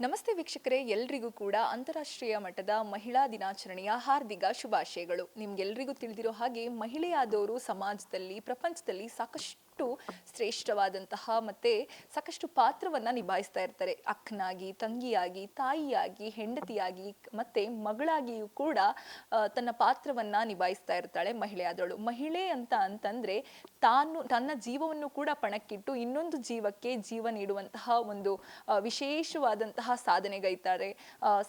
ನಮಸ್ತೆ ವೀಕ್ಷಕರೇ, ಎಲ್ರಿಗೂ ಕೂಡ ಅಂತಾರಾಷ್ಟ್ರೀಯ ಮಟ್ಟದ ಮಹಿಳಾ ದಿನಾಚರಣೆಯ ಹಾರ್ದಿಕ ಶುಭಾಶಯಗಳು. ನಿಮ್ಗೆಲ್ರಿಗೂ ತಿಳಿದಿರೋ ಹಾಗೆ ಮಹಿಳೆಯಾದವರು ಸಮಾಜದಲ್ಲಿ, ಪ್ರಪಂಚದಲ್ಲಿ ಸಾಕಷ್ಟು ಶ್ರೇಷ್ಠವಾದಂತಹ ಮತ್ತೆ ಸಾಕಷ್ಟು ಪಾತ್ರವನ್ನ ನಿಭಾಯಿಸ್ತಾ ಇರ್ತಾರೆ. ಅಕ್ಕನಾಗಿ, ತಂಗಿಯಾಗಿ, ತಾಯಿಯಾಗಿ, ಹೆಂಡತಿಯಾಗಿ ಮತ್ತೆ ಮಗಳಾಗಿಯೂ ಕೂಡ ತನ್ನ ಪಾತ್ರವನ್ನ ನಿಭಾಯಿಸ್ತಾ ಇರ್ತಾಳೆ ಮಹಿಳೆ ಮಹಿಳೆಯಾದವಳು. ಮಹಿಳೆ ಅಂತ ಅಂತಂದ್ರೆ ತಾನು, ತನ್ನ ಜೀವವನ್ನು ಕೂಡ ಪಣಕ್ಕಿಟ್ಟು ಇನ್ನೊಂದು ಜೀವಕ್ಕೆ ಜೀವ ನೀಡುವಂತಹ ಒಂದು ವಿಶೇಷವಾದಂತಹ ಸಾಧನೆಗೈತಾರೆ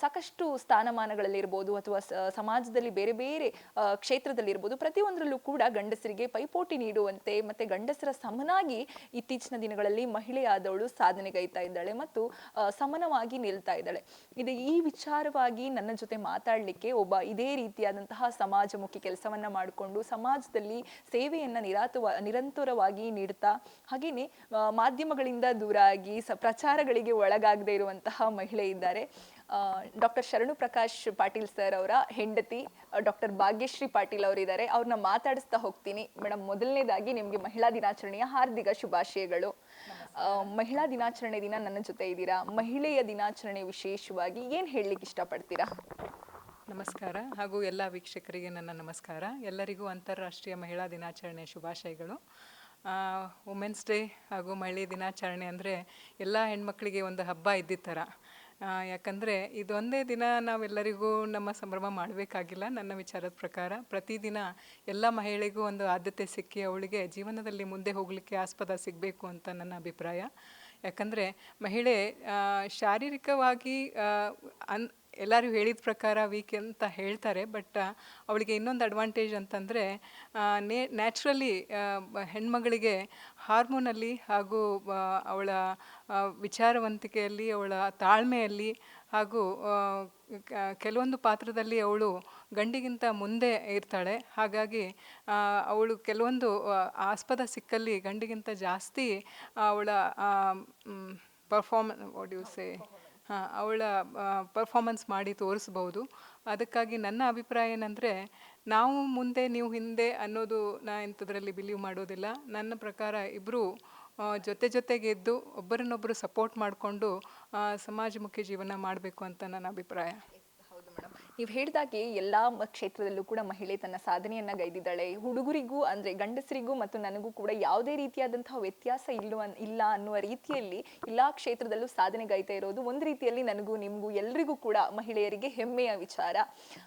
ಸಾಕಷ್ಟು ಸ್ಥಾನಮಾನಗಳಲ್ಲಿರ್ಬೋದು ಅಥವಾ ಸಮಾಜದಲ್ಲಿ ಬೇರೆ ಬೇರೆ ಕ್ಷೇತ್ರದಲ್ಲಿ ಕ್ಷೇತ್ರದಲ್ಲಿರ್ಬೋದು ಪ್ರತಿಯೊಂದರಲ್ಲೂ ಕೂಡ ಗಂಡಸರಿಗೆ ಪೈಪೋಟಿ ನೀಡುವಂತೆ ಮತ್ತೆ ಗಂಡಸರ ಸಮನಾಗಿ ಇತ್ತೀಚಿನ ದಿನಗಳಲ್ಲಿ ಮಹಿಳೆಯಾದವಳು ಸಾಧನೆಗೈತಾ ಇದ್ದಾಳೆ ಮತ್ತು ಸಮನವಾಗಿ ನಿಲ್ತಾ ಇದ್ದಾಳೆ. ಇದು, ಈ ವಿಚಾರವಾಗಿ ನನ್ನ ಜೊತೆ ಮಾತಾಡಲಿಕ್ಕೆ ಒಬ್ಬ ಇದೇ ರೀತಿಯಾದಂತಹ ಸಮಾಜಮುಖಿ ಕೆಲಸವನ್ನ ಮಾಡಿಕೊಂಡು, ಸಮಾಜದಲ್ಲಿ ಸೇವೆಯನ್ನ ನಿರಾತವ, ನಿರಂತರವಾಗಿ ನೀಡ್ತಾ, ಹಾಗೇನೆ ಮಾಧ್ಯಮಗಳಿಂದ ದೂರ ಆಗಿ ಸ, ಪ್ರಚಾರಗಳಿಗೆ ಒಳಗಾಗದೇ ಇರುವಂತಹ ಮಹಿಳೆ ಇದ್ದಾರೆ. ಡಾಕ್ಟರ್ ಶರಣು ಪ್ರಕಾಶ್ ಪಾಟೀಲ್ ಸರ್ ಅವರ ಹೆಂಡತಿ ಡಾಕ್ಟರ್ ಭಾಗ್ಯಶ್ರೀ ಪಾಟೀಲ್ ಅವರಿದ್ದಾರೆ. ಅವ್ರನ್ನ ಮಾತಾಡಿಸ್ತಾ ಹೋಗ್ತೀನಿ. ಮೇಡಮ್ ಮೊದಲನೇದಾಗಿ ನಿಮಗೆ ಮಹಿಳಾ ದಿನಾಚರಣೆಯ ಹಾರ್ದಿಕ ಶುಭಾಶಯಗಳು. ಮಹಿಳಾ ದಿನಾಚರಣೆ ದಿನ ನನ್ನ ಜೊತೆ ಇದ್ದೀರಾ? ಮಹಿಳೆಯ ದಿನಾಚರಣೆ ವಿಶೇಷವಾಗಿ ಏನು ಹೇಳಲಿಕ್ಕೆ ಇಷ್ಟಪಡ್ತೀರಾ? ನಮಸ್ಕಾರ. ಹಾಗೂ ಎಲ್ಲ ವೀಕ್ಷಕರಿಗೆ ನನ್ನ ನಮಸ್ಕಾರ. ಎಲ್ಲರಿಗೂ ಅಂತಾರಾಷ್ಟ್ರೀಯ ಮಹಿಳಾ ದಿನಾಚರಣೆ ಶುಭಾಶಯಗಳು. ವುಮೆನ್ಸ್ ಡೇ ಹಾಗೂ ಮಹಿಳೆ ದಿನಾಚರಣೆ ಅಂದರೆ ಎಲ್ಲ ಹೆಣ್ಮಕ್ಳಿಗೆ ಒಂದು ಹಬ್ಬ ಇದ್ದಿದ್ದ ಥರ. ಯಾಕಂದರೆ ಇದೊಂದೇ ದಿನ ನಾವೆಲ್ಲರಿಗೂ ನಮ್ಮ ಸಂಭ್ರಮ ಮಾಡಬೇಕಾಗಿಲ್ಲ ನನ್ನ ವಿಚಾರದ ಪ್ರಕಾರ. ಪ್ರತಿದಿನ ಎಲ್ಲ ಮಹಿಳೆಗೂ ಒಂದು ಆದ್ಯತೆ ಸಿಕ್ಕಿ ಅವಳಿಗೆ ಜೀವನದಲ್ಲಿ ಮುಂದೆ ಹೋಗಲಿಕ್ಕೆ ಆಸ್ಪದ ಸಿಗಬೇಕು ಅಂತ ನನ್ನ ಅಭಿಪ್ರಾಯ. ಯಾಕಂದರೆ ಮಹಿಳೆ ಶಾರೀರಿಕವಾಗಿ ಅನ್ ಎಲ್ಲರೂ ಹೇಳಿದ ಪ್ರಕಾರ ವೀಕ್ ಅಂತ ಹೇಳ್ತಾರೆ ಬಟ್ ಅವಳಿಗೆ ಇನ್ನೊಂದು ಅಡ್ವಾಂಟೇಜ್ ಅಂತಂದರೆ ನೇ ನ್ಯಾಚುರಲಿ ಹೆಣ್ಮಗಳಿಗೆ ಹಾರ್ಮೋನಲ್ಲಿ ಹಾಗೂ ಅವಳ ವಿಚಾರವಂತಿಕೆಯಲ್ಲಿ, ಅವಳ ತಾಳ್ಮೆಯಲ್ಲಿ ಹಾಗೂ ಕೆಲವೊಂದು ಪಾತ್ರದಲ್ಲಿ ಅವಳು ಗಂಡಿಗಿಂತ ಮುಂದೆ ಇರ್ತಾಳೆ. ಹಾಗಾಗಿ ಅವಳು ಕೆಲವೊಂದು ಆಸ್ಪದ ಸಿಕ್ಕಲ್ಲಿ ಗಂಡಿಗಿಂತ ಜಾಸ್ತಿ ಅವಳ ಪರ್ಫಾರ್ಮ್ ವಾಟ್ ಯು ಸೇ ಅವಳ ಪರ್ಫಾರ್ಮೆನ್ಸ್ ಮಾಡಿ ತೋರಿಸ್ಬೋದು. ಅದಕ್ಕಾಗಿ ನನ್ನ ಅಭಿಪ್ರಾಯ ಏನಂದರೆ, ನಾವು ಮುಂದೆ, ನೀವು ಹಿಂದೆ ಅನ್ನೋದು ನಾ ಇಂಥದ್ರಲ್ಲಿ ಬಿಲೀವ್ ಮಾಡೋದಿಲ್ಲ. ನನ್ನ ಪ್ರಕಾರ ಇಬ್ಬರು ಜೊತೆ ಜೊತೆಗೆ ಇದ್ದು ಒಬ್ಬರನ್ನೊಬ್ಬರು ಸಪೋರ್ಟ್ ಮಾಡಿಕೊಂಡು ಸಮಾಜಮುಖಿ ಜೀವನ ಮಾಡಬೇಕು ಅಂತ ನನ್ನ ಅಭಿಪ್ರಾಯ. ನೀವು ಹೇಳಿದಾಗೆ ಎಲ್ಲಾ ಕ್ಷೇತ್ರದಲ್ಲೂ ಕೂಡ ಮಹಿಳೆ ತನ್ನ ಸಾಧನೆಯನ್ನ ಗೈದಿದ್ದಾಳೆ. ಹುಡುಗರಿಗೂ ಅಂದ್ರೆ ಗಂಡಸರಿಗೂ ಮತ್ತು ನನಗೂ ಕೂಡ ಯಾವುದೇ ರೀತಿಯಾದಂತಹ ವ್ಯತ್ಯಾಸ ಇಲ್ಲವ ಇಲ್ಲ ಅನ್ನುವ ರೀತಿಯಲ್ಲಿ ಎಲ್ಲಾ ಕ್ಷೇತ್ರದಲ್ಲೂ ಸಾಧನೆ ಗೈತಾ ಇರೋದು. ಒಂದು ರೀತಿಯಲ್ಲಿ ನನಗೂ ನಿಮಗೂ ಎಲ್ರಿಗೂ ಕೂಡ ಮಹಿಳೆಯರಿಗೆ ಹೆಮ್ಮೆಯ ವಿಚಾರ.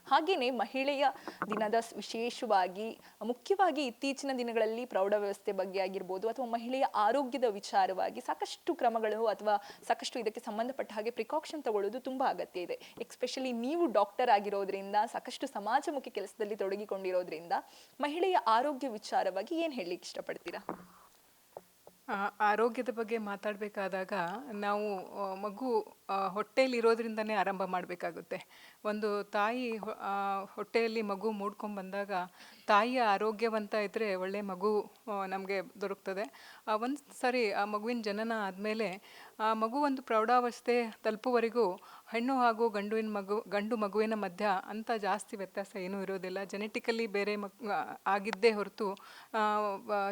ಹಾಗೇನೆ ಮಹಿಳೆಯ ದಿನದ ವಿಶೇಷವಾಗಿ, ಮುಖ್ಯವಾಗಿ ಇತ್ತೀಚಿನ ದಿನಗಳಲ್ಲಿ ಪ್ರೌಢ ವ್ಯವಸ್ಥೆ ಬಗ್ಗೆ ಆಗಿರ್ಬೋದು ಅಥವಾ ಮಹಿಳೆಯ ಆರೋಗ್ಯದ ವಿಚಾರವಾಗಿ ಸಾಕಷ್ಟು ಕ್ರಮಗಳು ಅಥವಾ ಸಾಕಷ್ಟು ಇದಕ್ಕೆ ಸಂಬಂಧಪಟ್ಟ ಹಾಗೆ ಪ್ರಿಕಾಕ್ಷನ್ ತಗೊಳ್ಳೋದು ತುಂಬಾ ಅಗತ್ಯ ಇದೆ. ಎಕ್ಸ್ಪೆಷಲಿ ನೀವು ಡಾಕ್ಟರ್ ಆಗಿರೋದ್ರಿಂದ, ಸಾಕಷ್ಟು ಸಮಾಜಮುಖಿ ಕೆಲಸದಲ್ಲಿ ತೊಡಗಿಕೊಂಡಿರೋದ್ರಿಂದ ಮಹಿಳೆಯ ಆರೋಗ್ಯ ವಿಚಾರವಾಗಿ ಏನು ಹೇಳಲಿಕ್ಕೆ ಇಷ್ಟಪಡ್ತೀರಾ? ಆರೋಗ್ಯದ ಬಗ್ಗೆ ಮಾತಾಡಬೇಕಾದಾಗ ನಾವು ಮಗು ಹೊಟ್ಟೆಯಲ್ಲಿರೋದ್ರಿಂದನೇ ಆರಂಭ ಮಾಡಬೇಕಾಗುತ್ತೆ. ಒಂದು ತಾಯಿ ಹೊಟ್ಟೆಯಲ್ಲಿ ಮಗು ಮೂಡ್ಕೊಂಡು ಬಂದಾಗ ತಾಯಿಯ ಆರೋಗ್ಯವಂತ ಇದ್ದರೆ ಒಳ್ಳೆ ಮಗು ನಮಗೆ ದೊರಕ್ತದೆ. ಒಂದು ಸರಿ ಆ ಮಗುವಿನ ಜನನ ಆದಮೇಲೆ ಆ ಮಗು ಒಂದು ಪ್ರೌಢಾವಸ್ಥೆ ತಲುಪುವರೆಗೂ ಹೆಣ್ಣು ಹಾಗೂ ಗಂಡುವಿನ ಮಗು, ಗಂಡು ಮಗುವಿನ ಮಧ್ಯ ಅಂಥ ಜಾಸ್ತಿ ವ್ಯತ್ಯಾಸ ಏನೂ ಇರೋದಿಲ್ಲ. ಜೆನೆಟಿಕಲಿ ಬೇರೆ ಮಕ್ ಆಗಿದ್ದೇ ಹೊರತು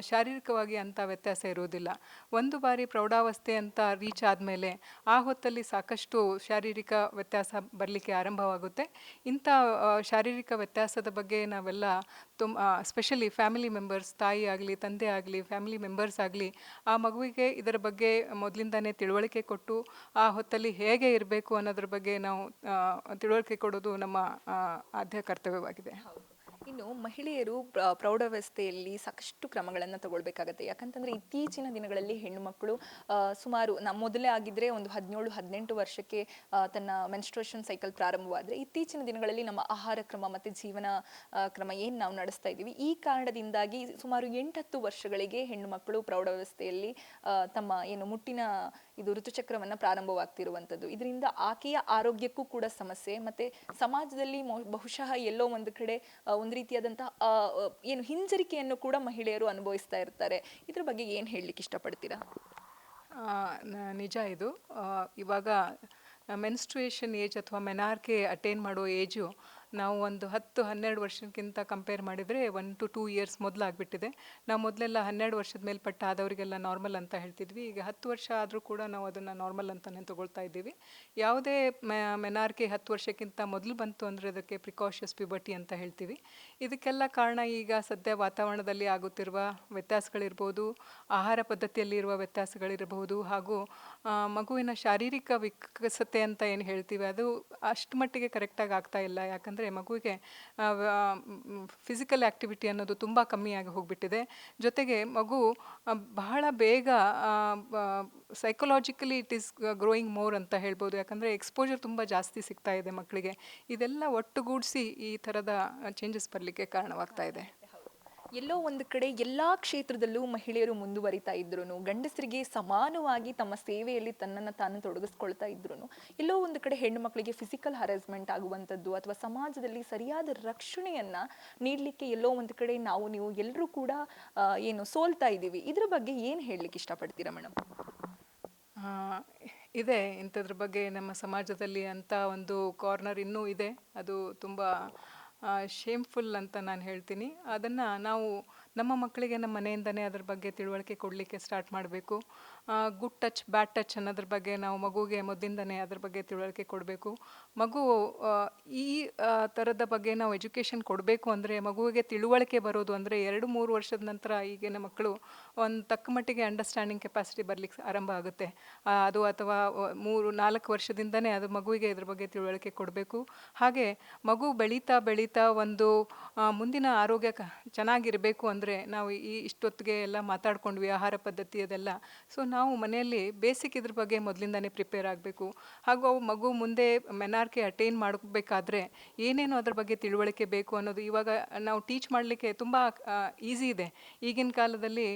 ಶಾರೀರಿಕವಾಗಿ ಅಂಥ ವ್ಯತ್ಯಾಸ ಇರೋದಿಲ್ಲ. ಒಂದು ಬಾರಿ ಪ್ರೌಢಾವಸ್ಥೆ ಅಂತ ರೀಚ್ ಆದಮೇಲೆ ಆ ಹೊತ್ತಲ್ಲಿ ಸಾಕಷ್ಟು ಶಾರೀರಿಕ ವ್ಯತ್ಯಾಸ ಬರಲಿಕ್ಕೆ ಆರಂಭವಾಗುತ್ತೆ. ಇಂಥ ಶಾರೀರಿಕ ವ್ಯತ್ಯಾಸದ ಬಗ್ಗೆ ನಾವೆಲ್ಲ ತುಂಬ ಸ್ಪೆಷಲಿ ಫ್ಯಾಮಿಲಿ ಮೆಂಬರ್ಸ್ ತಾಯಿ ಆಗಲಿ, ತಂದೆ ಆಗಲಿ ಫ್ಯಾಮಿಲಿ ಮೆಂಬರ್ಸ್ ಆಗಲಿ, ಆ ಮಗುವಿಗೆ ಇದರ ಬಗ್ಗೆ ಮೊದಲಿಂದಾನೇ ತಿಳುವಳಿಕೆ ಕೊಟ್ಟು, ಆ ಹೊತ್ತಲ್ಲಿ ಹೇಗೆ ಇರಬೇಕು ಅನ್ನೋದ್ರ ಬಗ್ಗೆ ನಾವು ತಿಳುವಳಿಕೆ ಕೊಡೋದು ನಮ್ಮ ಆದ್ಯ ಕರ್ತವ್ಯವಾಗಿದೆ. ಇನ್ನು ಮಹಿಳೆಯರು ಪ್ರ- ಪ್ರೌಢಾವಸ್ಥೆಯಲ್ಲಿ ಸಾಕಷ್ಟು ಕ್ರಮಗಳನ್ನು ತಗೊಳ್ಬೇಕಾಗತ್ತೆ. ಯಾಕಂತಂದ್ರೆ ಇತ್ತೀಚಿನ ದಿನಗಳಲ್ಲಿ ಹೆಣ್ಣು ಮಕ್ಕಳು ಸುಮಾರು ನಮ್ಮ ಮೊದಲೇ ಆಗಿದ್ರೆ ಒಂದು ಹದಿನೇಳು ಹದಿನೆಂಟು ವರ್ಷಕ್ಕೆ ತನ್ನ ಮೆನ್ಸ್ಟ್ರೇಷನ್ ಸೈಕಲ್ ಪ್ರಾರಂಭವಾದರೆ ಇತ್ತೀಚಿನ ದಿನಗಳಲ್ಲಿ ನಮ್ಮ ಆಹಾರ ಕ್ರಮ ಮತ್ತು ಜೀವನ ಕ್ರಮ ಏನು ನಾವು ನಡೆಸ್ತಾ ಇದ್ದೀವಿ, ಈ ಕಾರಣದಿಂದಾಗಿ ಸುಮಾರು ಎಂಟತ್ತು ವರ್ಷಗಳಿಗೆ ಹೆಣ್ಣು ಮಕ್ಕಳು ಪ್ರೌಢಾವಸ್ಥೆಯಲ್ಲಿ ತಮ್ಮ ಏನು ಮುಟ್ಟಿನ ಇದು ಋತುಚಕ್ರವನ್ನು ಪ್ರಾರಂಭವಾಗ್ತಿರುವಂಥದ್ದು. ಇದರಿಂದ ಆಕೆಯ ಆರೋಗ್ಯಕ್ಕೂ ಕೂಡ ಸಮಸ್ಯೆ, ಮತ್ತೆ ಸಮಾಜದಲ್ಲಿ ಬಹುಶಃ ಎಲ್ಲೋ ಒಂದು ಕಡೆ ಒಂದು ರೀತಿಯಾದಂತಹ ಏನು ಹಿಂಜರಿಕೆಯನ್ನು ಕೂಡ ಮಹಿಳೆಯರು ಅನುಭವಿಸ್ತಾ ಇರ್ತಾರೆ. ಇದ್ರ ಬಗ್ಗೆ ಏನು ಹೇಳಲಿಕ್ಕೆ ಇಷ್ಟಪಡ್ತೀರಾ? ನಿಜ ಇದು. ಇವಾಗ ಮೆನ್ಸ್ಟ್ರುಯೇಷನ್ ಏಜ್ ಅಥವಾ ಮೆನಾರ್ಕೆ ಅಟೈನ್ ಮಾಡೋ ಏಜು ನಾವು ಒಂದು ಹತ್ತು, ಹನ್ನೆರಡು ವರ್ಷಕ್ಕಿಂತ ಕಂಪೇರ್ ಮಾಡಿದರೆ ಒನ್ ಟು ಟೂ ಇಯರ್ಸ್ ಮೊದಲಾಗ್ಬಿಟ್ಟಿದೆ. ನಾವು ಮೊದಲೆಲ್ಲ ಹನ್ನೆರಡು ವರ್ಷದ ಮೇಲ್ಪಟ್ಟ ಆದವರಿಗೆಲ್ಲ ನಾರ್ಮಲ್ ಅಂತ ಹೇಳ್ತಿದ್ವಿ. ಈಗ ಹತ್ತು ವರ್ಷ ಆದರೂ ಕೂಡ ನಾವು ಅದನ್ನು ನಾರ್ಮಲ್ ಅಂತಲೇ ತೊಗೊಳ್ತಾ ಇದ್ದೀವಿ. ಯಾವುದೇ ಮೆನಾರ್ಕಿ ಹತ್ತು ವರ್ಷಕ್ಕಿಂತ ಮೊದಲು ಬಂತು ಅಂದರೆ ಅದಕ್ಕೆ ಪ್ರಿಕಾಷಸ್ ಪ್ಯೂಬರ್ಟಿ ಅಂತ ಹೇಳ್ತೀವಿ. ಇದಕ್ಕೆಲ್ಲ ಕಾರಣ ಈಗ ಸದ್ಯ ವಾತಾವರಣದಲ್ಲಿ ಆಗುತ್ತಿರುವ ವ್ಯತ್ಯಾಸಗಳಿರ್ಬೋದು, ಆಹಾರ ಪದ್ಧತಿಯಲ್ಲಿ ಇರುವ ವ್ಯತ್ಯಾಸಗಳಿರಬಹುದು ಹಾಗೂ ಮಗುವಿನ ಶಾರೀರಿಕ ವಿಕಸತೆ ಅಂತ ಏನು ಹೇಳ್ತೀವಿ, ಅದು ಅಷ್ಟು ಮಟ್ಟಿಗೆ ಕರೆಕ್ಟಾಗಿ ಆಗ್ತಾ ಇಲ್ಲ. ಯಾಕಂದರೆ ಮಗುವಿಗೆ ಫಿಸಿಕಲ್ ಆ್ಯಕ್ಟಿವಿಟಿ ಅನ್ನೋದು ತುಂಬ ಕಮ್ಮಿಯಾಗಿ ಹೋಗಿಬಿಟ್ಟಿದೆ. ಜೊತೆಗೆ ಮಗು ಬಹಳ ಬೇಗ psychologically it is growing more ಅಂತ ಹೇಳ್ಬೋದು. ಯಾಕಂದರೆ ಎಕ್ಸ್ಪೋಜರ್ ತುಂಬ ಜಾಸ್ತಿ ಸಿಗ್ತಾ ಇದೆ ಮಕ್ಕಳಿಗೆ. ಇದೆಲ್ಲ ಒಟ್ಟುಗೂಡಿಸಿ ಈ ಥರದ ಚೇಂಜಸ್ ಬರಲಿಕ್ಕೆ ಕಾರಣವಾಗ್ತಾ ಇದೆ. ಎಲ್ಲೋ ಒಂದು ಕಡೆ ಎಲ್ಲಾ ಕ್ಷೇತ್ರದಲ್ಲೂ ಮಹಿಳೆಯರು ಮುಂದುವರಿತಾ ಇದ್ರು ಗಂಡಸರಿಗೆ ಸಮಾನವಾಗಿ ತಮ್ಮ ಸೇವೆಯಲ್ಲಿ ತನ್ನನ್ನು ತಾನು ತೊಡಗಿಸ್ಕೊಳ್ತಾ ಇದ್ರು ಎಲ್ಲೋ ಒಂದು ಕಡೆ ಹೆಣ್ಣು ಮಕ್ಕಳಿಗೆ ಫಿಸಿಕಲ್ ಹರಾಸ್ಮೆಂಟ್ ಆಗುವಂಥದ್ದು ಅಥವಾ ಸಮಾಜದಲ್ಲಿ ಸರಿಯಾದ ರಕ್ಷಣೆಯನ್ನ ನೀಡಲಿಕ್ಕೆ ಎಲ್ಲೋ ಒಂದು ಕಡೆ ನಾವು, ನೀವು ಎಲ್ಲರೂ ಕೂಡ ಏನು ಸೋಲ್ತಾ ಇದ್ದೀವಿ. ಇದ್ರ ಬಗ್ಗೆ ಏನು ಹೇಳಲಿಕ್ಕೆ ಇಷ್ಟಪಡ್ತೀರಾ ಮೇಡಮ್ ಇದೆ. ಇಂಥದ್ರ ಬಗ್ಗೆ ನಮ್ಮ ಸಮಾಜದಲ್ಲಿ ಅಂತ ಒಂದು ಕಾರ್ನರ್ ಇನ್ನೂ ಇದೆ. ಅದು ತುಂಬ ಶೇಮ್ಫುಲ್ ಅಂತ ನಾನು ಹೇಳ್ತೀನಿ. ಅದನ್ನು ನಾವು ನಮ್ಮ ಮಕ್ಕಳಿಗೆ ನಮ್ಮ ಮನೆಯಿಂದನೇ ಅದ್ರ ಬಗ್ಗೆ ತಿಳುವಳಿಕೆ ಕೊಡಲಿಕ್ಕೆ ಸ್ಟಾರ್ಟ್ ಮಾಡಬೇಕು. ಗುಡ್ ಟಚ್ ಬ್ಯಾಡ್ ಟಚ್ ಅನ್ನೋದ್ರ ಬಗ್ಗೆ ನಾವು ಮಗುಗೆ ಮೊದಲಿಂದನೇ ಅದ್ರ ಬಗ್ಗೆ ತಿಳುವಳಿಕೆ ಕೊಡಬೇಕು. ಮಗು ಈ ಥರದ ಬಗ್ಗೆ ನಾವು ಎಜುಕೇಷನ್ ಕೊಡಬೇಕು ಅಂದರೆ ಮಗುವಿಗೆ ತಿಳುವಳಿಕೆ ಬರೋದು ಅಂದರೆ ಎರಡು, ಮೂರು ವರ್ಷದ ನಂತರ ಈಗಿನ ಮಕ್ಕಳು ಒಂದು ತಕ್ಕ ಮಟ್ಟಿಗೆ ಅಂಡರ್ಸ್ಟ್ಯಾಂಡಿಂಗ್ ಕೆಪಾಸಿಟಿ ಬರಲಿಕ್ಕೆ ಆರಂಭ ಆಗುತ್ತೆ. ಅದು ಅಥವಾ ಮೂರು, ನಾಲ್ಕು ವರ್ಷದಿಂದನೇ ಅದು ಮಗುವಿಗೆ ಇದ್ರ ಬಗ್ಗೆ ತಿಳುವಳಿಕೆ ಕೊಡಬೇಕು. ಹಾಗೆ ಮಗು ಬೆಳೀತಾ ಬೆಳೀತಾ ಒಂದು ಮುಂದಿನ ಆರೋಗ್ಯ ಚೆನ್ನಾಗಿರಬೇಕು ಅಂದರೆ ನಾವು ಈ ಇಷ್ಟೊತ್ತಿಗೆ ಎಲ್ಲ ಮಾತಾಡ್ಕೊಂಡ್ವಿ, ಆಹಾರ ಪದ್ಧತಿ ಅದೆಲ್ಲ. ಸೊ ನಾವು ಮನೆಯಲ್ಲಿ ಬೇಸಿಕ್ ಇದ್ರ ಬಗ್ಗೆ ಮೊದಲಿಂದನೇ ಪ್ರಿಪೇರ್ ಆಗಬೇಕು. ಹಾಗೂ ಅವು ಮಗು ಮುಂದೆ ಮೆನಾರ್ಕೆ ಅಟೈನ್ ಮಾಡಬೇಕಾದ್ರೆ ಏನೇನು ಅದ್ರ ಬಗ್ಗೆ ತಿಳುವಳಿಕೆ ಬೇಕು ಅನ್ನೋದು ಇವಾಗ ನಾವು ಟೀಚ್ ಮಾಡಲಿಕ್ಕೆ ತುಂಬ ಈಸಿ ಇದೆ. ಈಗಿನ ಕಾಲದಲ್ಲಿ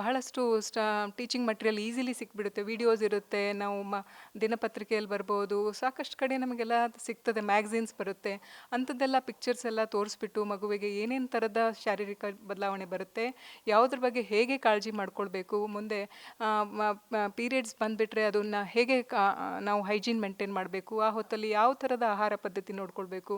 ಬಹಳಷ್ಟು ಸ್ಟ ಟೀಚಿಂಗ್ ಮಟೀರಿಯಲ್ ಈಸಿಲಿ ಸಿಕ್ಬಿಡುತ್ತೆ. ವಿಡಿಯೋಸ್ ಇರುತ್ತೆ, ನಾವು ಮ, ದಿನಪತ್ರಿಕೆಯಲ್ಲಿ ಬರ್ಬೋದು. ಸಾಕಷ್ಟು ಕಡೆ ನಮಗೆಲ್ಲ ಸಿಗ್ತದೆ ಮ್ಯಾಗ್ಝಿನ್ಸ್ ಬರುತ್ತೆ. ಅಂಥದ್ದೆಲ್ಲ ಪಿಕ್ಚರ್ಸ್ ಎಲ್ಲ ತೋರಿಸ್ಬಿಟ್ಟು ಮಗುವಿಗೆ ಏನೇನು ಥರದ ಶಾರೀರಿಕ ಬದಲಾವಣೆ ಬರುತ್ತೆ. ಯಾವುದ್ರ ಬಗ್ಗೆ ಹೇಗೆ ಕಾಳಜಿ ಮಾಡ್ಕೊಳ್ಬೇಕು? ಮುಂದೆ ಪೀರಿಯಡ್ಸ್ ಬಂದುಬಿಟ್ರೆ ಅದನ್ನು ಹೇಗೆ ನಾವು ಹೈಜೀನ್ ಮೇಂಟೈನ್ ಮಾಡಬೇಕು? ಆ ಹೊತ್ತಲ್ಲಿ ಯಾವ ಥರದ ಆಹಾರ ಪದ್ಧತಿ ನೋಡ್ಕೊಳ್ಬೇಕು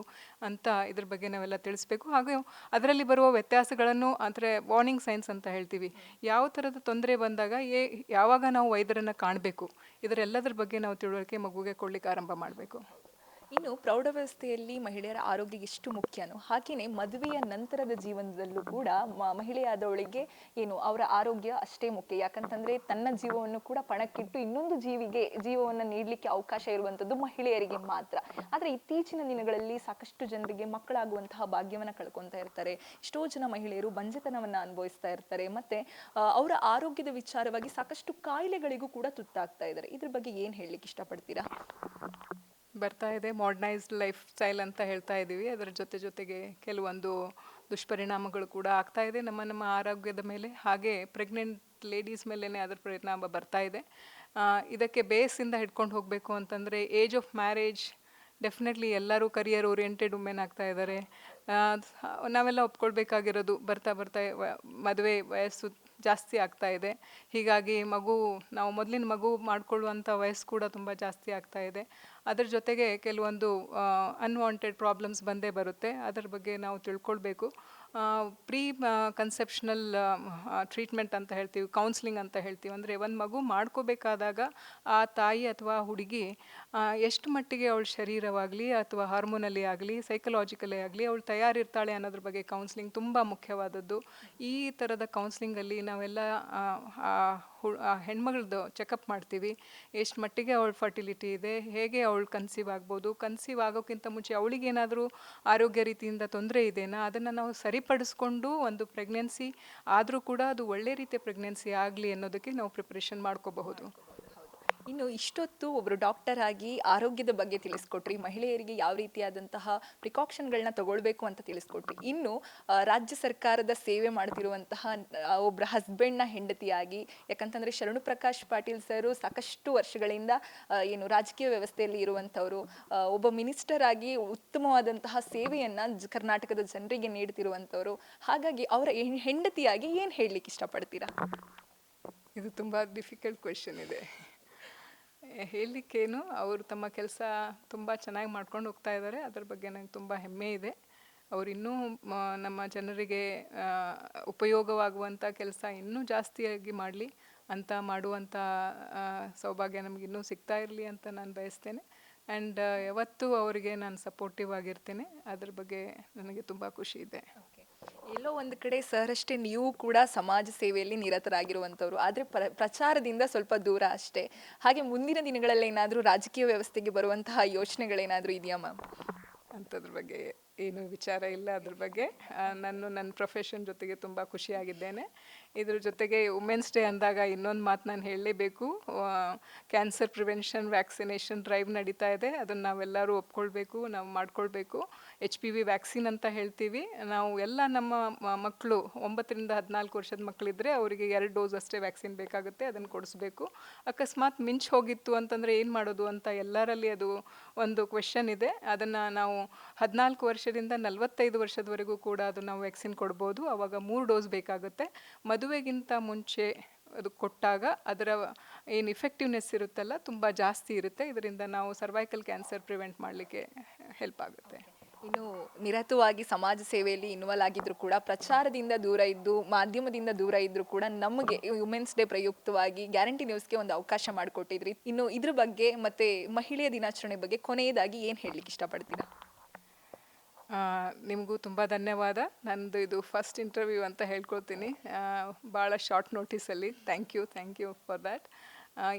ಅಂತ ಇದ್ರ ಬಗ್ಗೆ ನಾವೆಲ್ಲ ತಿಳಿಸ್ಬೇಕು. ಹಾಗೂ ಅದರಲ್ಲಿ ಬರುವ ವ್ಯತ್ಯಾಸಗಳನ್ನು, ಅಂದರೆ ವಾರ್ನಿಂಗ್ ಸೈನ್ಸ್ ಅಂತ ಹೇಳ್ತೀವಿ. ಯಾವ ಥರದ ತೊಂದರೆ ಬಂದಾಗ ಏ, ಯಾವಾಗ ನಾವು ವೈದ್ಯರನ್ನು ಕಾಣಬೇಕು? ಇದರೆಲ್ಲದರ ಬಗ್ಗೆ ನಾವು ತಿಳುವಳಿಕೆ ಮಗುವಿಗೆ ಕೊಡ್ಲಿಕ್ಕೆ ಆರಂಭ ಮಾಡಬೇಕು. ಇನ್ನು ಪ್ರೌಢಾವಸ್ಥೆಯಲ್ಲಿ ಮಹಿಳೆಯರ ಆರೋಗ್ಯ ಎಷ್ಟು ಮುಖ್ಯನೋ ಹಾಗೆಯೇ ಮದುವೆಯ ನಂತರದ ಜೀವನದಲ್ಲೂ ಕೂಡ ಮಹಿಳೆಯಾದವಳಿಗೆ ಏನು ಅವರ ಆರೋಗ್ಯ ಅಷ್ಟೇ ಮುಖ್ಯ. ಯಾಕಂತಂದ್ರೆ ತನ್ನ ಜೀವವನ್ನು ಕೂಡ ಪಣಕ್ಕಿಟ್ಟು ಇನ್ನೊಂದು ಜೀವಿಗೆ, ಜೀವವನ್ನು ನೀಡಲಿಕ್ಕೆ ಅವಕಾಶ ಇರುವಂಥದ್ದು ಮಹಿಳೆಯರಿಗೆ ಮಾತ್ರ. ಆದರೆ ಇತ್ತೀಚಿನ ದಿನಗಳಲ್ಲಿ ಸಾಕಷ್ಟು ಜನರಿಗೆ ಮಕ್ಕಳಾಗುವಂತಹ ಭಾಗ್ಯವನ್ನ ಕಳ್ಕೊತಾ ಇರ್ತಾರೆ. ಎಷ್ಟೋ ಜನ ಮಹಿಳೆಯರು ಬಂಜೆತನವನ್ನ ಅನುಭವಿಸ್ತಾ ಇರ್ತಾರೆ. ಮತ್ತೆ ಅವರ ಆರೋಗ್ಯದ ವಿಚಾರವಾಗಿ ಸಾಕಷ್ಟು ಕಾಯಿಲೆಗಳಿಗೂ ಕೂಡ ತುತ್ತಾಗ್ತಾ ಇದ್ದಾರೆ. ಇದ್ರ ಬಗ್ಗೆ ಏನ್ ಹೇಳಲಿಕ್ಕೆ ಇಷ್ಟಪಡ್ತೀರಾ? ಬರ್ತಾ ಇದೆ ಮಾಡರ್ನೈಸ್ಡ್ ಲೈಫ್ ಸ್ಟೈಲ್ ಅಂತ ಹೇಳ್ತಾ ಇದ್ದೀವಿ ಅದರ ಜೊತೆ ಜೊತೆಗೆ ಕೆಲವೊಂದು ದುಷ್ಪರಿಣಾಮಗಳು ಕೂಡ ಆಗ್ತಾ ಇದೆ ನಮ್ಮ ನಮ್ಮ ಆರೋಗ್ಯದ ಮೇಲೆ. ಹಾಗೆ ಪ್ರೆಗ್ನೆಂಟ್ ಲೇಡೀಸ್ ಮೇಲೇ ಅದರ ಪರಿಣಾಮ ಬರ್ತಾ ಇದೆ. ಇದಕ್ಕೆ ಬೇಸಿಂದ ಹಿಡ್ಕೊಂಡು ಹೋಗಬೇಕು ಅಂತಂದರೆ ಏಜ್ ಆಫ್ ಮ್ಯಾರೇಜ್ ಡೆಫಿನೆಟ್ಲಿ ಎಲ್ಲರೂ ಕರಿಯರ್ ಓರಿಯೆಂಟೆಡ್ ವುಮೆನ್ ಆಗ್ತಾ ಇದ್ದಾರೆ. ನಾವೆಲ್ಲ ಒಪ್ಕೊಳ್ಬೇಕಾಗಿರೋದು ಬರ್ತಾ ಬರ್ತಾ ಮದುವೆ ವಯಸ್ಸು ಜಾಸ್ತಿ ಆಗ್ತಾ ಇದೆ. ಹೀಗಾಗಿ ಮಗು, ನಾವು ಮೊದಲಿನ ಮಗು ಮಾಡಿಕೊಳ್ಳುವಂಥ ವಯಸ್ಸು ಕೂಡ ತುಂಬ ಜಾಸ್ತಿ ಆಗ್ತಾ ಇದೆ. ಅದ್ರ ಜೊತೆಗೆ ಕೆಲವೊಂದು ಅನ್ವಾಂಟೆಡ್ ಪ್ರಾಬ್ಲಮ್ಸ್ ಬಂದೇ ಬರುತ್ತೆ. ಅದರ ಬಗ್ಗೆ ನಾವು ತಿಳ್ಕೊಳ್ಬೇಕು. ಪ್ರೀ ಕನ್ಸೆಪ್ಷನಲ್ ಟ್ರೀಟ್ಮೆಂಟ್ ಅಂತ ಹೇಳ್ತೀವಿ ಕೌನ್ಸಿಲಿಂಗ್ ಅಂತ ಹೇಳ್ತೀವಿ. ಅಂದರೆ ಒಂದು ಮಗು ಮಾಡ್ಕೋಬೇಕಾದಾಗ ಆ ತಾಯಿ ಅಥವಾ ಹುಡುಗಿ ಎಷ್ಟು ಮಟ್ಟಿಗೆ ಅವಳ ಶರೀರವಾಗಲಿ ಅಥವಾ ಹಾರ್ಮೋನಲ್ಲಿ ಆಗಲಿ ಸೈಕಲಾಜಿಕಲಿ ಆಗಲಿ ಅವಳು ತಯಾರಿರ್ತಾಳೆ ಅನ್ನೋದ್ರ ಬಗ್ಗೆ ಕೌನ್ಸ್ಲಿಂಗ್ ತುಂಬ ಮುಖ್ಯವಾದದ್ದು. ಈ ಥರದ ಕೌನ್ಸಿಲಿಂಗಲ್ಲಿ ನಾವೆಲ್ಲ ಹು- ಹೆಣ್ಮಗಳದ್ದು ಚೆಕಪ್ ಮಾಡ್ತೀವಿ. ಎಷ್ಟು ಮಟ್ಟಿಗೆ ಅವಳ ಫರ್ಟಿಲಿಟಿ ಇದೆ, ಹೇಗೆ ಅವಳು ಕನ್ಸೀವ್ ಆಗ್ಬೋದು. ಕನ್ಸೀವ್ ಆಗೋಕ್ಕಿಂತ ಮುಂಚೆ ಅವಳಿಗೇನಾದರೂ ಆರೋಗ್ಯ ರೀತಿಯಿಂದ ತೊಂದರೆ ಇದೆಯಾ ಅದನ್ನು ನಾವು ಸರಿಪಡಿಸ್ಕೊಂಡು ಒಂದು ಪ್ರೆಗ್ನೆನ್ಸಿ ಆದರೂ ಕೂಡ ಅದು ಒಳ್ಳೆ ರೀತಿಯ ಪ್ರೆಗ್ನೆನ್ಸಿ ಆಗಲಿ ಅನ್ನೋದಕ್ಕೆ ನಾವು ಪ್ರಿಪ್ರೇಷನ್ ಮಾಡ್ಕೋಬಹುದು. ಇನ್ನು ಇಷ್ಟೊತ್ತು ಒಬ್ಬರು ಡಾಕ್ಟರ್ ಆಗಿ ಆರೋಗ್ಯದ ಬಗ್ಗೆ ತಿಳಿಸ್ಕೊಟ್ರಿ, ಮಹಿಳೆಯರಿಗೆ ಯಾವ ರೀತಿಯಾದಂತಹ ಪ್ರಿಕಾಕ್ಷನ್ಗಳನ್ನ ತಗೊಳ್ಬೇಕು ಅಂತ ತಿಳಿಸ್ಕೊಟ್ರಿ. ಇನ್ನು ರಾಜ್ಯ ಸರ್ಕಾರದ ಸೇವೆ ಮಾಡ್ತಿರುವಂತಹ ಒಬ್ಬರ ಹಸ್ಬೆಂಡ್ನ ಹೆಂಡತಿಯಾಗಿ, ಯಾಕಂತಂದ್ರೆ ಶರಣು ಪ್ರಕಾಶ್ ಪಾಟೀಲ್ ಸರ್ ಸಾಕಷ್ಟು ವರ್ಷಗಳಿಂದ ಏನು ರಾಜಕೀಯ ವ್ಯವಸ್ಥೆಯಲ್ಲಿ ಇರುವಂಥವರು ಒಬ್ಬ ಮಿನಿಸ್ಟರ್ ಆಗಿ ಉತ್ತಮವಾದಂತಹ ಸೇವೆಯನ್ನು ಕರ್ನಾಟಕದ ಜನರಿಗೆ ನೀಡ್ತಿರುವಂಥವ್ರು. ಹಾಗಾಗಿ ಅವರ ಹೆಂಡತಿಯಾಗಿ ಏನು ಹೇಳಲಿಕ್ಕೆ ಇಷ್ಟಪಡ್ತೀರಾ? ಇದು ತುಂಬ ಡಿಫಿಕಲ್ಟ್ ಕ್ವೆಶನ್ ಇದೆ. ಹೇಳಲಿಕ್ಕೇನು ಅವರು ತಮ್ಮ ಕೆಲಸ ತುಂಬ ಚೆನ್ನಾಗಿ ಮಾಡ್ಕೊಂಡು ಹೋಗ್ತಾ ಇದ್ದಾರೆ ಅದರ ಬಗ್ಗೆ ನನಗೆ ತುಂಬ ಹೆಮ್ಮೆ ಇದೆ. ಅವರು ಇನ್ನೂ ನಮ್ಮ ಜನರಿಗೆ ಉಪಯೋಗವಾಗುವಂಥ ಕೆಲಸ ಇನ್ನೂ ಜಾಸ್ತಿಯಾಗಿ ಮಾಡಲಿ ಅಂತ ಮಾಡುವಂಥ ಸೌಭಾಗ್ಯ ನಮಗೆ ಇನ್ನೂ ಸಿಗ್ತಾ ಇರಲಿ ಅಂತ ನಾನು ಬಯಸ್ತೇನೆ. ಆ್ಯಂಡ್ ಯಾವತ್ತೂ ಅವರಿಗೆ ನಾನು ಸಪೋರ್ಟಿವ್ ಆಗಿರ್ತೇನೆ. ಅದ್ರ ಬಗ್ಗೆ ನನಗೆ ತುಂಬ ಖುಷಿ ಇದೆ. ಎಲ್ಲೋ ಒಂದು ಕಡೆ ಸರ್ ನೀವು ಕೂಡ ಸಮಾಜ ಸೇವೆಯಲ್ಲಿ ನಿರತರಾಗಿರುವಂಥವ್ರು ಆದರೆ ಪ್ರ, ಪ್ರಚಾರದಿಂದ ಸ್ವಲ್ಪ ದೂರ ಅಷ್ಟೇ. ಹಾಗೆ ಮುಂದಿನ ದಿನಗಳಲ್ಲಿ ಏನಾದರೂ ರಾಜಕೀಯ ವ್ಯವಸ್ಥೆಗೆ ಬರುವಂತಹ ಯೋಚನೆಗಳೇನಾದರೂ ಇದೆಯಾ ಮ್ಯಾಮ್ ಅಂಥದ್ರ ಬಗ್ಗೆ ಏನು ವಿಚಾರ ಇಲ್ಲ ಅದ್ರ ಬಗ್ಗೆ. ನಾನು ನನ್ನ ಪ್ರೊಫೆಷನ್ ಜೊತೆಗೆ ತುಂಬ ಖುಷಿಯಾಗಿದ್ದೇನೆ. ಇದ್ರ ಜೊತೆಗೆ ವುಮೆನ್ಸ್ ಡೇ ಅಂದಾಗ ಇನ್ನೊಂದು ಮಾತು ನಾನು ಹೇಳಲೇಬೇಕು. ಕ್ಯಾನ್ಸರ್ ಪ್ರಿವೆನ್ಷನ್ ವ್ಯಾಕ್ಸಿನೇಷನ್ ಡ್ರೈವ್ ನಡೀತಾ ಇದೆ. ಅದನ್ನು ನಾವೆಲ್ಲರೂ ಒಪ್ಕೊಳ್ಬೇಕು, ನಾವು ಮಾಡ್ಕೊಳ್ಬೇಕು. ಎಚ್ ಪಿ ವಿ ವ್ಯಾಕ್ಸಿನ್ ಅಂತ ಹೇಳ್ತೀವಿ. ನಾವು ಎಲ್ಲ ನಮ್ಮ ಮಕ್ಕಳು ಒಂಬತ್ತರಿಂದ ಹದಿನಾಲ್ಕು ವರ್ಷದ ಮಕ್ಕಳಿದ್ರೆ ಅವರಿಗೆ ಎರಡು ಡೋಸ್ ಅಷ್ಟೇ ವ್ಯಾಕ್ಸಿನ್ ಬೇಕಾಗುತ್ತೆ, ಅದನ್ನು ಕೊಡಿಸ್ಬೇಕು. ಅಕಸ್ಮಾತ್ ಮಿಂಚು ಹೋಗಿತ್ತು ಅಂತಂದರೆ ಏನು ಮಾಡೋದು ಅಂತ ಎಲ್ಲರಲ್ಲಿ ಅದು ಒಂದು ಕ್ವೆಶನ್ ಇದೆ. ಅದನ್ನು ನಾವು ಹದಿನಾಲ್ಕು ವರ್ಷದಿಂದ ನಲವತ್ತೈದು ವರ್ಷದವರೆಗೂ ಕೂಡ ಅದು ನಾವು ವ್ಯಾಕ್ಸಿನ್ ಕೊಡ್ಬೋದು. ಆವಾಗ ಮೂರು ಡೋಸ್ ಬೇಕಾಗುತ್ತೆ. ಮದುವೆಗಿಂತ ಮುಂಚೆ ಅದು ಕೊಟ್ಟಾಗ ಅದರ ಏನು ಇಫೆಕ್ಟಿವ್ನೆಸ್ ಇರುತ್ತಲ್ಲ, ತುಂಬ ಜಾಸ್ತಿ ಇರುತ್ತೆ. ಇದರಿಂದ ನಾವು ಸರ್ವೈಕಲ್ ಕ್ಯಾನ್ಸರ್ ಪ್ರಿವೆಂಟ್ ಮಾಡಲಿಕ್ಕೆ ಹೆಲ್ಪ್ ಆಗುತ್ತೆ. ಇನ್ನು ನಿರತವಾಗಿ ಸಮಾಜ ಸೇವೆಯಲ್ಲಿ ಇನ್ವಾಲ್ವ್ ಆಗಿದ್ರು ಕೂಡ ಪ್ರಚಾರದಿಂದ ದೂರ ಇದ್ದು, ಮಾಧ್ಯಮದಿಂದ ದೂರ ಇದ್ದರೂ ಕೂಡ ನಮಗೆ ವುಮೆನ್ಸ್ ಡೇ ಪ್ರಯುಕ್ತವಾಗಿ ಗ್ಯಾರಂಟಿ ನ್ಯೂಸ್ಗೆ ಒಂದು ಅವಕಾಶ ಮಾಡಿಕೊಟ್ಟಿದ್ರಿ. ಇನ್ನು ಇದ್ರ ಬಗ್ಗೆ ಮತ್ತೆ ಮಹಿಳೆಯ ದಿನಾಚರಣೆ ಬಗ್ಗೆ ಕೊನೆಯದಾಗಿ ಏನು ಹೇಳಲಿಕ್ಕೆ ಇಷ್ಟಪಡ್ತೀರಾ? ನಿಮಗೂ ತುಂಬ ಧನ್ಯವಾದ. ನಂದು ಇದು ಫಸ್ಟ್ ಇಂಟರ್ವ್ಯೂ ಅಂತ ಹೇಳ್ಕೊಳ್ತೀನಿ. ಭಾಳ short ನೋಟಿಸಲ್ಲಿ thank you thank you for that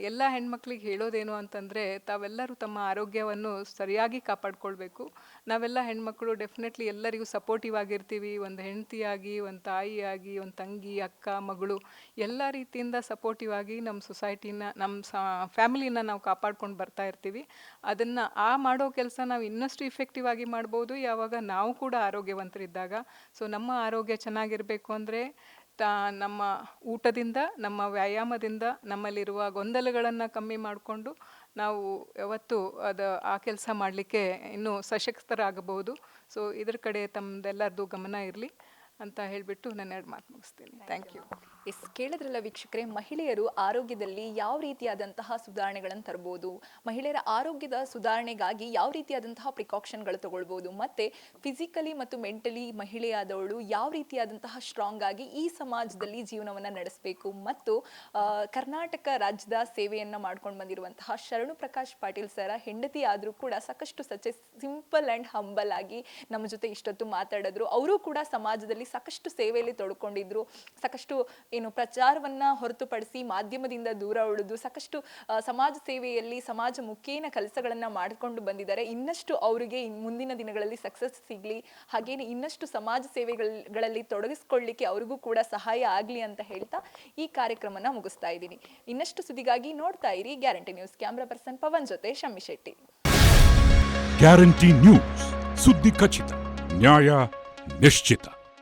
ಎಲ್ಲ ಹೆಣ್ಮಕ್ಳಿಗೆ ಹೇಳೋದೇನು ಅಂತಂದರೆ, ತಾವೆಲ್ಲರೂ ತಮ್ಮ ಆರೋಗ್ಯವನ್ನು ಸರಿಯಾಗಿ ಕಾಪಾಡಿಕೊಳ್ಬೇಕು. ನಾವೆಲ್ಲ ಹೆಣ್ಮಕ್ಳು ಡೆಫಿನೆಟ್ಲಿ ಎಲ್ಲರಿಗೂ ಸಪೋರ್ಟಿವ್ ಆಗಿರ್ತೀವಿ. ಒಂದು ಹೆಂಡತಿಯಾಗಿ, ಒಂದು ತಾಯಿಯಾಗಿ, ಒಂದು ತಂಗಿ, ಅಕ್ಕ, ಮಗಳು, ಎಲ್ಲ ರೀತಿಯಿಂದ ಸಪೋರ್ಟಿವ್ ಆಗಿ ನಮ್ಮ ಸೊಸೈಟಿನ ನಮ್ಮ ಸ ಫ್ಯಾಮಿಲಿನ ನಾವು ಕಾಪಾಡ್ಕೊಂಡು ಬರ್ತಾ ಇರ್ತೀವಿ. ಅದನ್ನು ಆ ಮಾಡೋ ಕೆಲಸ ನಾವು ಇನ್ನಷ್ಟು ಇಫೆಕ್ಟಿವ್ ಆಗಿ ಮಾಡ್ಬೋದು. ಯಾವಾಗ ನಾವು ಕೂಡ ಆರೋಗ್ಯವಂತರಿದ್ದಾಗ. ಸೊ ನಮ್ಮ ಆರೋಗ್ಯ ಚೆನ್ನಾಗಿರಬೇಕು ಅಂದರೆ ತಾ, ನಮ್ಮ ಊಟದಿಂದ, ನಮ್ಮ ವ್ಯಾಯಾಮದಿಂದ ನಮ್ಮಲ್ಲಿರುವ ಗೊಂದಲಗಳನ್ನು ಕಮ್ಮಿ ಮಾಡಿಕೊಂಡು ನಾವು ಯಾವತ್ತೂ ಅದು, ಆ ಕೆಲಸ ಮಾಡಲಿಕ್ಕೆ ಇನ್ನೂ ಸಶಕ್ತರಾಗಬಹುದು. ಸೊ ಇದ್ರ ಕಡೆ ತಮ್ಮದೆಲ್ಲರದ್ದು ಗಮನ ಇರಲಿ ಅಂತ ಹೇಳಿಬಿಟ್ಟು ನನ್ನ ಎರಡು ಮಾತು ಮುಗಿಸ್ತೀನಿ. ಥ್ಯಾಂಕ್ ಯು ಎಸ್, ಕೇಳಿದ್ರಲ್ಲ ವೀಕ್ಷಕರೇ, ಮಹಿಳೆಯರು ಆರೋಗ್ಯದಲ್ಲಿ ಯಾವ ರೀತಿಯಾದಂತಹ ಸುಧಾರಣೆಗಳನ್ನು ತರ್ಬೋದು? ಮಹಿಳೆಯರ ಆರೋಗ್ಯದ ಸುಧಾರಣೆಗಾಗಿ ಯಾವ ರೀತಿಯಾದಂತಹ ಪ್ರಿಕಾಕ್ಷನ್ಗಳು ತಗೊಳ್ಬೋದು? ಮತ್ತೆ ಫಿಸಿಕಲಿ ಮತ್ತು ಮೆಂಟಲಿ ಮಹಿಳೆಯಾದವಳು ಯಾವ ರೀತಿಯಾದಂತಹ ಸ್ಟ್ರಾಂಗ್ ಆಗಿ ಈ ಸಮಾಜದಲ್ಲಿ ಜೀವನವನ್ನು ನಡೆಸಬೇಕು? ಮತ್ತು ಕರ್ನಾಟಕ ರಾಜ್ಯದ ಸೇವೆಯನ್ನು ಮಾಡ್ಕೊಂಡು ಬಂದಿರುವಂತಹ ಶರಣು ಪ್ರಕಾಶ್ ಪಾಟೀಲ್ ಸರ, ಹೆಂಡತಿ ಆದರೂ ಕೂಡ ಸಾಕಷ್ಟು ಸಚೆ ಸಿಂಪಲ್ ಆ್ಯಂಡ್ ಹಂಬಲ್ ಆಗಿ ನಮ್ಮ ಜೊತೆ ಇಷ್ಟೊತ್ತು ಮಾತಾಡಿದ್ರು. ಅವರು ಕೂಡ ಸಮಾಜದಲ್ಲಿ ಸಾಕಷ್ಟು ಸೇವೆಯಲ್ಲಿ ತೊಡ್ಕೊಂಡಿದ್ರು. ಸಾಕಷ್ಟು ಏನು ಪ್ರಚಾರವನ್ನ ಹೊರತುಪಡಿಸಿ ಮಾಧ್ಯಮದಿಂದ ದೂರ ಉಳಿದು ಸಾಕಷ್ಟು ಸಮಾಜ ಸೇವೆಯಲ್ಲಿ ಸಮಾಜ ಮುಖೇನ ಕೆಲಸಗಳನ್ನ ಮಾಡಿಕೊಂಡು ಬಂದಿದ್ದಾರೆ. ಇನ್ನಷ್ಟು ಅವರಿಗೆ ಮುಂದಿನ ದಿನಗಳಲ್ಲಿ ಸಕ್ಸಸ್ ಸಿಗಲಿ, ಹಾಗೇನೆ ಇನ್ನಷ್ಟು ಸಮಾಜ ಸೇವೆಗಳಲ್ಲಿ ತೊಡಗಿಸ್ಕೊಳ್ಳಿಕ್ಕೆ ಅವರಿಗೂ ಕೂಡ ಸಹಾಯ ಆಗಲಿ ಅಂತ ಹೇಳ್ತಾ ಈ ಕಾರ್ಯಕ್ರಮನ ಮುಗಿಸ್ತಾ ಇದ್ದೀನಿ. ಇನ್ನಷ್ಟು ಸುದ್ದಿಗಾಗಿ ನೋಡ್ತಾ ಇರಿ guarantee news. Camera person Pavan ಜೊತೆ ಶಮ್ಮಿ ಶೆಟ್ಟಿ. Guarantee news. ಸುದ್ದಿ ಖಚಿತ, ನ್ಯಾಯ ನಿಶ್ಚಿತ.